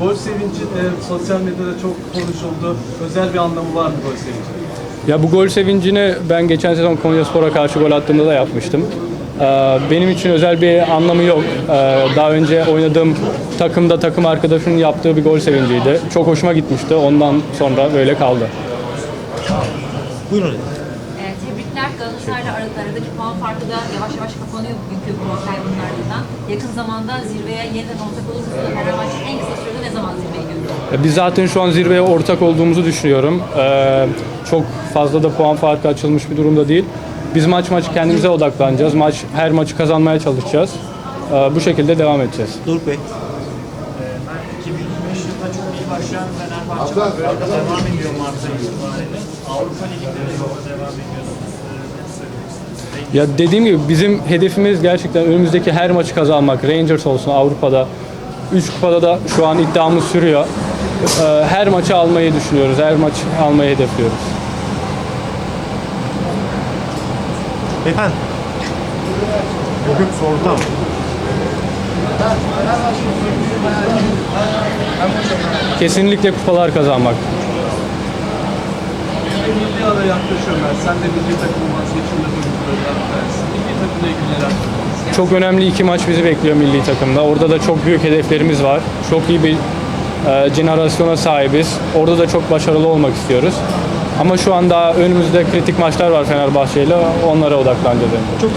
Gol sevinci de sosyal medyada çok konuşuldu. Özel bir anlamı var mı gol sevinci? Ya bu gol sevincini ben geçen sezon Konyaspor'a karşı gol attığımda da yapmıştım. Ee, Benim için özel bir anlamı yok. Ee, Daha önce oynadığım takımda takım arkadaşımın yaptığı bir gol sevinciydi. Çok hoşuma gitmişti. Ondan sonra böyle kaldı. Buyurun. Ee, tebrikler Galatasaray'la aralarındaki puan farkı da yavaş yavaş kapanıyor bugünkü puan kaybının ardından. Yakın zamanda zirveye yeniden ortak olur musunuz? Fenerbahçe en kısa Biz zaten şu an zirveye ortak olduğumuzu düşünüyorum. Ee, Çok fazla da puan farkı açılmış bir durumda değil. Biz maç maç kendimize odaklanacağız. Maç her maçı kazanmaya çalışacağız. Ee, Bu şekilde devam edeceğiz. Doruk Bey. 2025 yılında çok iyi başlayan Fenerbahçe böyle devam ediyor Mart ayı itibariyle. Avrupa Ligi'nde de devam ediyorsunuz. Ya dediğim gibi bizim hedefimiz gerçekten önümüzdeki her maçı kazanmak. Rangers olsun Avrupa'da. 3 kupada da şu an iddiamız sürüyor. Ee, Her maçı almayı düşünüyoruz. Her maç almayı hedefliyoruz. Beyefendi. Bugün sorutam. Kesinlikle kupalar kazanmak. Milli ara yaklaşıyor Mert. Sen de milli takımın vazgeçilmez oyuncularından bir tanesi. Milli takımla ilgili neler? Çok önemli iki maç bizi bekliyor milli takımda. Orada da çok büyük hedeflerimiz var. Çok iyi bir e, jenerasyona sahibiz. Orada da çok başarılı olmak istiyoruz. Ama şu anda önümüzde kritik maçlar var Fenerbahçe ile. Onlara odaklanacağız. Çok